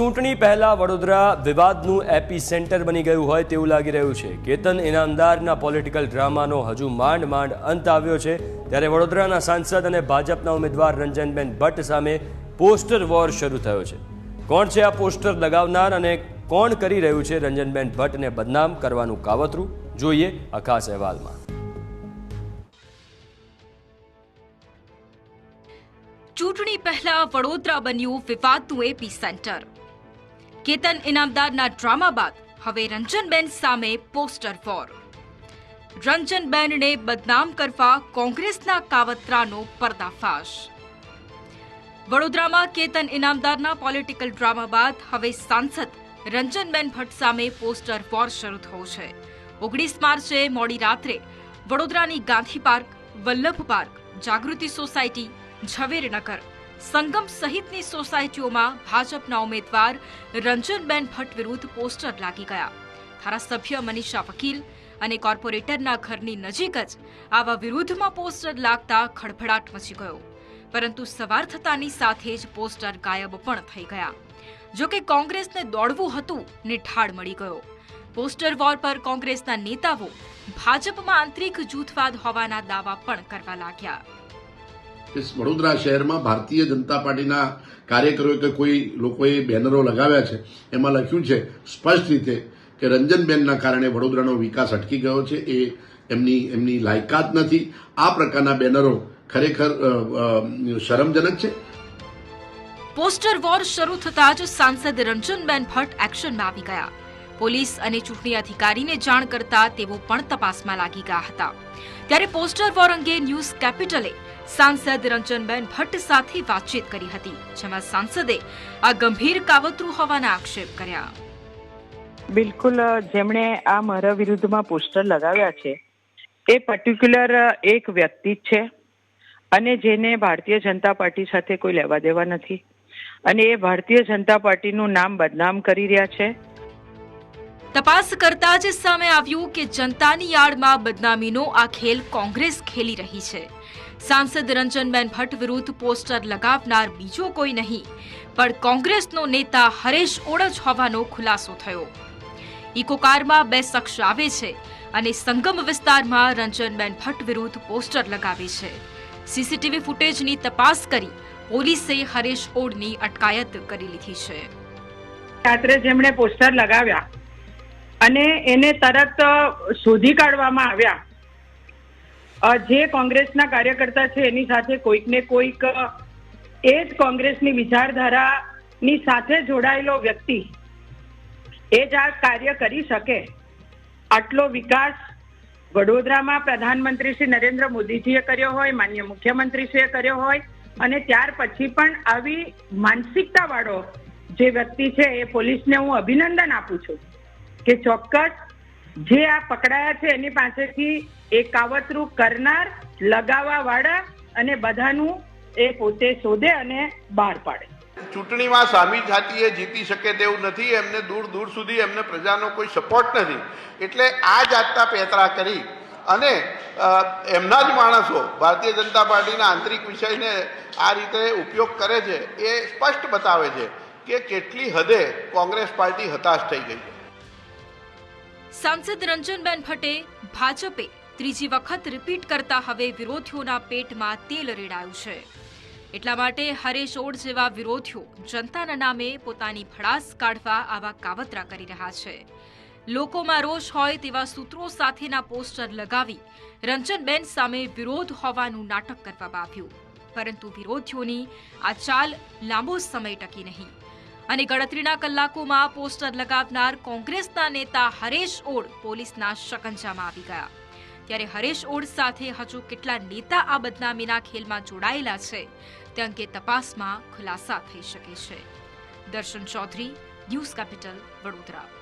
ચૂંટણી પહેલા Vadodara વિવાદનું AP centre બની ગયું હોય તેવું લાગી રહ્યું છે. કેતન ઇનામદારના પોલિટિકલ ડ્રામાનો હજુ માંડ માંડ અંત આવ્યો છે. ત્યારે વડોદરાના સાંસદ અને ભાજપના ઉમેદવાર રંજનબેન ભટ્ટ સામે પોસ્ટર વોર શરૂ થયો છે. કોણ છે આ પોસ્ટર લગાવનાર અને કોણ કરી રહ્યું છે રંજનબેન ભટ્ટને બદનામ કરવાનું કાવતરું? જોઈએ આ ખાસ અહેવાલમાં. ચૂંટણી પહેલા વડોદરા બન્યું વિવાદનું એપી સેન્ટર કેતન ઇનામદારના ડ્રામા બાદ હવે રંજનબેન સામે પોસ્ટર વોર રંજનબેનને બદનામ કરવા કોંગ્રેસના કાવતરાનો પર્દાફાશ. વડોદરામાં કેતન ઇનામદારના પોલિટિકલ ડ્રામા બાદ હવે સાંસદ રંજનબેન ભટ્ટ સામે પોસ્ટર વોર શરૂ થયો છે. ઓગણીસ માર્ચે મોડી રાત્રે વડોદરાની Gandhi park, Vallabh park, Jagruti society, Zavernagar Sangam સહિતની સોસાયટીઓમાં ભાજપના ઉમેદવાર રંજનબેન ભટ્ટ વિરુદ્ધ પોસ્ટર લાગી ગયા. ધારાસભ્ય મનીષા વકીલ અને કોર્પોરેટરના ઘરની નજીક જ આવા વિરુદ્ધમાં પોસ્ટર લાગતા ખળભળાટ મચી ગયો. પરંતુ સવાર થતાની સાથે જ પોસ્ટર ગાયબ પણ થઈ ગયા. જો કે કોંગ્રેસને દોડવું હતું ને ઠાળ મળી ગયો. પોસ્ટર વોર પર કોંગ્રેસના નેતાઓ ભાજપમાં આંતરિક જૂથવાદ હોવાના દાવા પણ કરવા લાગ્યા. કે વડોદરા શહેરમાં ભારતીય જનતા પાર્ટીના કાર્યકરોએ કે કોઈ લોકોએ બેનરો લગાવ્યા છે, એમાં લખ્યું છે, સ્પષ્ટ રીતે કે રંજનબેનના કારણે વડોદરાનો વિકાસ અટકી ગયો છે, એ એમની એમની લાયકાત નથી. આ પ્રકારના બેનરો ખરેખર શરમજનક છે. પોસ્ટર વોર શરૂ થતાં જ સાંસદ રંજનબેન ભટ્ટ એક્શનમાં આવી ગયા. પોલીસ અને ચૂંટણી અધિકારીને જાણ કરતા તેઓ પણ તપાસમાં લાગી ગયા હતા. ત્યારે પોસ્ટર વોર અંગે ન્યૂઝ કેપિટલે સાંસદ રંજનબેન ભટ્ટ સાથે વાતચીત કરી હતી જેમાં સાંસદે આ ગંભીર કાવતરું હોવાના આક્ષેપ કર્યા. બિલકુલ જેમણે આ મારા વિરુદ્ધમાં પોસ્ટર લગાવ્યા છે એ પર્ટિક્યુલર એક વ્યક્તિ જ છે અને જેને ભારતીય જનતા પાર્ટી સાથે કોઈ લેવા દેવા નથી અને એ ભારતીય જનતા પાર્ટીનું નામ બદનામ કરી રહ્યા છે. તપાસ કરતા જ સામે આવ્યું કે જનતાની આડમાં બદનામીનો આ ખેલ કોંગ્રેસ ખેલી રહી છે. સાંસદ રંજનબેન ભટ્ટ વિરુદ્ધ પોસ્ટર લગાવનાર બીજો કોઈ નહીં. પણ કોંગ્રેસનો નેતા હરેશ ઓળજ હોવાનો ખુલાસો થયો. ઇકોકારમાં બે શખ્સ આવે છે અને સંગમ વિસ્તારમાં રંજનબેન ભટ્ટ વિરુદ્ધ પોસ્ટર લગાવે છે. સીસીટીવી ફૂટેજની તપાસ કરી પોલીસે હરેશ ઓડની અટકાયત કરી લીધી છે. રાત્રે જેમણે પોસ્ટર લગાવ્યા અને એને તરત શોધી કાઢવામાં આવ્યા જે કોંગ્રેસના કાર્યકર્તા છે, એની સાથે કોઈક ને કોઈક એ જ કોંગ્રેસની વિચારધારાની સાથે જોડાયેલો વ્યક્તિ એ જ આ કાર્ય કરી શકે. આટલો વિકાસ વડોદરામાં પ્રધાનમંત્રી શ્રી નરેન્દ્ર મોદીજીએ કર્યો હોય, માન્ય મુખ્યમંત્રીશ્રીએ કર્યો હોય, અને ત્યાર પછી પણ આવી માનસિકતા વાળો જે વ્યક્તિ છે, એ પોલીસને હું અભિનંદન આપું છું કે ચોક્કસ જે આ પકડાયા છે, એની પાસેથી એ કાવતરું કરનાર લગાવવા વાળા અને બધાનું એ પોતે શોધે અને બહાર પાડે. ચૂંટણીમાં સામી જાતિએ જીતી શકે તેવું નથી, એમને દૂર દૂર સુધી એમને પ્રજાનો કોઈ સપોર્ટ નથી. એટલે આ જાતના પેતરા કરી અને એમના જ માણસો ભારતીય જનતા પાર્ટીના આંતરિક વિષયને આ રીતે ઉપયોગ કરે છે, એ સ્પષ્ટ બતાવે છે કે કેટલી હદે કોંગ્રેસ પાર્ટી હતાશ થઈ ગઈ છે. સાંસદ રંજનબેન ભટ્ટે ભાજપે ત્રીજી વખત રિપીટ કરતા હવે વિરોધીઓના પેટમાં તેલ રેડાયું છે. એટલા માટે હરેશ ઓડ જેવા વિરોધીઓ જનતાના નામે પોતાની ભડાસ કાઢવા આવા કાવતરા કરી રહ્યા છે. લોકોમાં રોષ હોય તેવા સૂત્રો સાથેના પોસ્ટર લગાવી રંજનબેન સામે વિરોધ હોવાનું નાટક કરવામાં આવ્યું. પરંતુ વિરોધીઓની આ ચાલ લાંબો સમય ટકી નહીં. અને ગણતરીના કલાકોમાં પોસ્ટર લગાવનાર કોંગ્રેસના નેતા હરેશ ઓડ પોલીસના શકંજામાં આવી ગયા. ત્યારે હરેશ ઓડ સાથે હજુ કેટલા નેતા આ બદનામીના ખેલમાં જોડાયેલા છે, તે અંગે તપાસમાં ખુલાસા થઈ શકે છે. દર્શન ચૌધરી, ન્યૂઝ કેપિટલ વડોદરા.